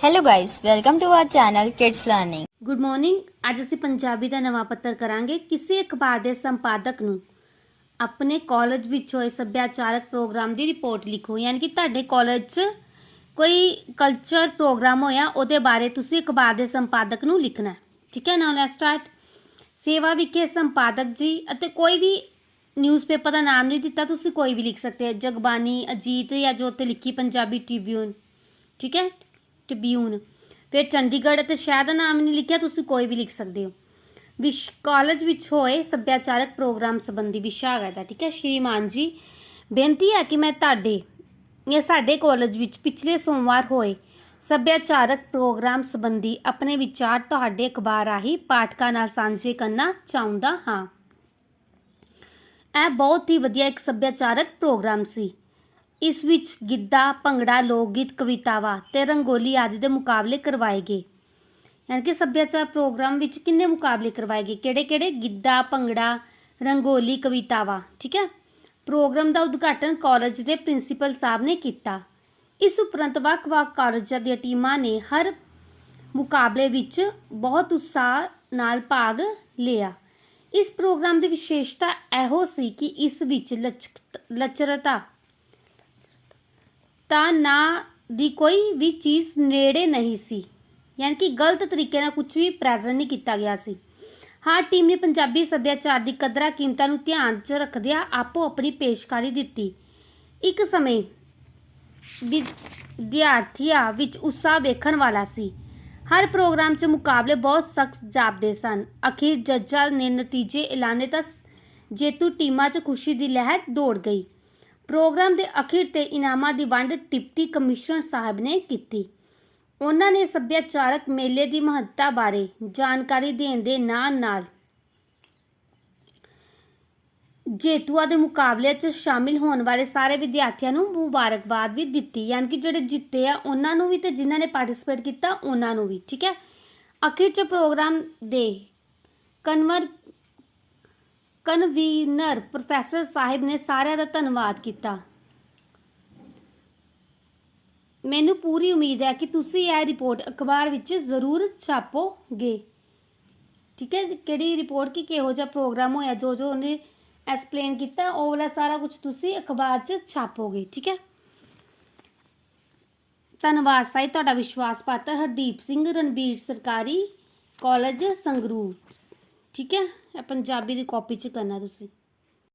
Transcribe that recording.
Hello guys, welcome to our channel Kids Learning. Good morning ਅੱਜ ਅਸੀਂ ਪੰਜਾਬੀ ਦਾ ਨਵਾਂ ਪੱਤਰ ਕਰਾਂਗੇ ਕਿਸੇ ਅਖਬਾਰ ਦੇ ਸੰਪਾਦਕ ਨੂੰ। ਆਪਣੇ ਕਾਲਜ ਵਿੱਚ ਹੋਏ ਸੱਭਿਆਚਾਰਕ ਪ੍ਰੋਗਰਾਮ ਦੀ ਰਿਪੋਰਟ ਲਿਖੋ। ਯਾਨੀ ਕਿ ਤੁਹਾਡੇ ਕਾਲਜ 'ਚ ਕੋਈ ਕਲਚਰ ਪ੍ਰੋਗਰਾਮ ਹੋਇਆ ਉਹਦੇ ਬਾਰੇ ਤੁਸੀਂ ਅਖਬਾਰ ਦੇ ਸੰਪਾਦਕ ਨੂੰ ਲਿਖਣਾ। ਠੀਕ ਹੈ ਨਾਓ ਲੈਟਸ ਸਟਾਰਟ ਸੇਵਾ ਵਿਖੇ ਸੰਪਾਦਕ ਜੀ ਅਤੇ ਕੋਈ ਵੀ ਨਿਊਜ਼ਪੇਪਰ ਦਾ ਨਾਮ ਨਹੀਂ ਦਿੱਤਾ ਤੁਸੀਂ ਕੋਈ ਵੀ ਲਿਖ ਸਕਦੇ ਹੋ। ਜਗਬਾਨੀ ਅਜੀਤ ਜਾਂ ਜੋ ਤੇ ਲਿਖੀ ਪੰਜਾਬੀ ਟ੍ਰਿਬਿਊਨ ਠੀਕ ਹੈ ਟ੍ਰਿਬਿਊਨ ਫਿਰ ਚੰਡੀਗੜ੍ਹ ਅਤੇ ਸ਼ਹਿਰ ਦਾ ਨਾਮ ਨਹੀਂ ਲਿਖਿਆ, ਤੁਸੀਂ ਕੋਈ ਵੀ ਲਿਖ ਸਕਦੇ ਹੋ। ਵਿਸ਼ ਕਾਲਜ ਵਿੱਚ ਹੋਏ ਸੱਭਿਆਚਾਰਕ ਪ੍ਰੋਗਰਾਮ ਸੰਬੰਧੀ ਵਿਸ਼ਾ ਹੈਗਾ ਇਹਦਾ ਠੀਕ ਹੈ? ਸ਼੍ਰੀਮਾਨ ਜੀ, ਬੇਨਤੀ ਹੈ ਕਿ ਮੈਂ ਤੁਹਾਡੇ ਜਾਂ ਸਾਡੇ ਕਾਲਜ ਵਿੱਚ ਪਿਛਲੇ ਸੋਮਵਾਰ ਹੋਏ ਸੱਭਿਆਚਾਰਕ ਪ੍ਰੋਗਰਾਮ ਸੰਬੰਧੀ ਆਪਣੇ ਵਿਚਾਰ ਤੁਹਾਡੇ ਅਖਬਾਰ ਰਾਹੀਂ ਪਾਠਕਾਂ ਨਾਲ ਸਾਂਝੇ ਕਰਨਾ ਚਾਹੁੰਦਾ ਹਾਂ। ਇਹ ਬਹੁਤ ਹੀ ਵਧੀਆ ਇੱਕ ਸੱਭਿਆਚਾਰਕ ਪ੍ਰੋਗਰਾਮ ਸੀ। ਇਸ ਵਿੱਚ ਗਿੱਧਾ, ਭੰਗੜਾ ਲੋਕ ਗੀਤ ਕਵਿਤਾਵਾਂ ਅਤੇ ਰੰਗੋਲੀ ਆਦਿ ਦੇ ਮੁਕਾਬਲੇ ਕਰਵਾਏ ਗਏ। ਯਾਨੀ ਕਿ ਸੱਭਿਆਚਾਰ ਪ੍ਰੋਗਰਾਮ ਵਿੱਚ ਕਿੰਨੇ ਮੁਕਾਬਲੇ ਕਰਵਾਏ ਗਏ? ਕਿਹੜੇ ਕਿਹੜੇ ਗਿੱਧਾ, ਭੰਗੜਾ, ਰੰਗੋਲੀ, ਕਵਿਤਾਵਾਂ। ਠੀਕ ਹੈ? ਪ੍ਰੋਗਰਾਮ ਦਾ ਉਦਘਾਟਨ ਕਾਲਜ ਦੇ ਪ੍ਰਿੰਸੀਪਲ ਸਾਹਿਬ ਨੇ ਕੀਤਾ। ਇਸ ਉਪਰੰਤ ਵੱਖ-ਵੱਖ ਕਾਲਜਾਂ ਦੀਆਂ ਟੀਮਾਂ ਨੇ ਹਰ ਮੁਕਾਬਲੇ ਵਿੱਚ ਬਹੁਤ ਉਤਸ਼ਾਹ ਨਾਲ ਭਾਗ ਲਿਆ। ਇਸ ਪ੍ਰੋਗਰਾਮ ਦੀ ਵਿਸ਼ੇਸ਼ਤਾ ਇਹੋ ਸੀ ਕਿ ਇਸ ਵਿੱਚ ਲਚਕ, ਲਚਰਤਾ ਤਾਂ ਨਾ ਦੀ ਕੋਈ ਵੀ ਚੀਜ਼ ਨੇੜੇ ਨਹੀਂ ਸੀ। ਯਾਨੀ ਕਿ ਗਲਤ ਤਰੀਕੇ ਨਾਲ ਕੁਝ ਵੀ ਪ੍ਰੈਜ਼ੈਂਟ ਨਹੀਂ ਕੀਤਾ ਗਿਆ ਸੀ। ਹਾਂ ਟੀਮ ਨੇ ਪੰਜਾਬੀ ਸੱਭਿਆਚਾਰ ਦੀ ਕਦਰਾਂ ਕੀਮਤਾਂ ਨੂੰ ਧਿਆਨ 'ਚ ਰੱਖਦਿਆਂ ਆਪੋ ਆਪਣੀ ਪੇਸ਼ਕਾਰੀ ਦਿੱਤੀ। ਇੱਕ ਸਮੇਂ ਵਿਦਿਆਰਥੀਆਂ ਵਿੱਚ ਉਤਸ਼ਾਹ ਵੇਖਣ ਵਾਲਾ ਸੀ। ਹਰ ਪ੍ਰੋਗਰਾਮ 'ਚ ਮੁਕਾਬਲੇ ਬਹੁਤ ਸਖਤ ਜਾਪਦੇ ਸਨ। ਅਖੀਰ ਜੱਜਾਂ ਨੇ ਨਤੀਜੇ ਐਲਾਨੇ ਤਾਂ ਜੇਤੂ ਟੀਮਾਂ 'ਚ ਖੁਸ਼ੀ ਦੀ ਲਹਿਰ ਦੌੜ ਗਈ। ਪ੍ਰੋਗਰਾਮ ਦੇ ਅਖੀਰ ਤੇ ਇਨਾਮਾਂ ਦੀ ਵੰਡ ਡਿਪਟੀ ਕਮਿਸ਼ਨਰ ਸਾਹਿਬ ਨੇ ਕੀਤੀ। ਉਹਨਾਂ ਨੇ ਸੱਭਿਆਚਾਰਕ ਮੇਲੇ ਦੀ ਮਹੱਤਤਾ ਬਾਰੇ ਜਾਣਕਾਰੀ ਦੇਣ ਦੇ ਨਾਲ-ਨਾਲ ਜੇਤੂਆਂ ਦੇ ਮੁਕਾਬਲੇ 'ਚ ਸ਼ਾਮਿਲ ਹੋਣ ਵਾਲੇ ਸਾਰੇ ਵਿਦਿਆਰਥੀਆਂ ਨੂੰ ਮੁਬਾਰਕਬਾਦ ਵੀ ਦਿੱਤੀ। ਯਾਨੀ ਕਿ ਜਿਹੜੇ ਜਿੱਤੇ ਆ, ਉਹਨਾਂ ਨੂੰ ਵੀ ਤੇ ਜਿਨ੍ਹਾਂ ਨੇ ਪਾਰਟਿਸਿਪੇਟ ਕੀਤਾ, ਉਹਨਾਂ ਨੂੰ ਵੀ, ਠੀਕ ਹੈ? ਅਖੀਰ 'ਚ ਪ੍ਰੋਗਰਾਮ ਦੇ ਕਨਵਰ ਕਨਵੀਨਰ ਪ੍ਰੋਫੈਸਰ ਸਾਹਿਬ ਨੇ ਸਾਰਿਆਂ ਦਾ ਧੰਨਵਾਦ ਕੀਤਾ। ਮੈਨੂੰ ਪੂਰੀ ਉਮੀਦ ਹੈ ਕਿ ਤੁਸੀਂ ਇਹ ਰਿਪੋਰਟ ਅਖਬਾਰ ਵਿੱਚ ਜ਼ਰੂਰ ਛਾਪੋਗੇ। ਠੀਕ ਹੈ ਕਿਹੜੀ ਰਿਪੋਰਟ, ਕਿ ਕਿਹੋ ਜਿਹਾ ਪ੍ਰੋਗਰਾਮ ਹੋਇਆ, ਜੋ ਜੋ ਉਹਨੇ ਐਕਸਪਲੇਨ ਕੀਤਾ, ਉਹ ਵਾਲਾ ਸਾਰਾ ਕੁਝ ਤੁਸੀਂ ਅਖਬਾਰ 'ਚ ਛਾਪੋਗੇ। ਠੀਕ ਹੈ? ਧੰਨਵਾਦ ਸਾਈ ਤੁਹਾਡਾ ਵਿਸ਼ਵਾਸ ਪਾਤਰ ਹਰਦੀਪ ਸਿੰਘ, ਰਣਬੀਰ ਸਰਕਾਰੀ ਕਾਲਜ ਸੰਗਰੂਰ। ਠੀਕ ਹੈ? ਇਹ ਪੰਜਾਬੀ ਦੀ ਕਾਪੀ 'ਚ ਕਰਨਾ ਤੁਸੀਂ।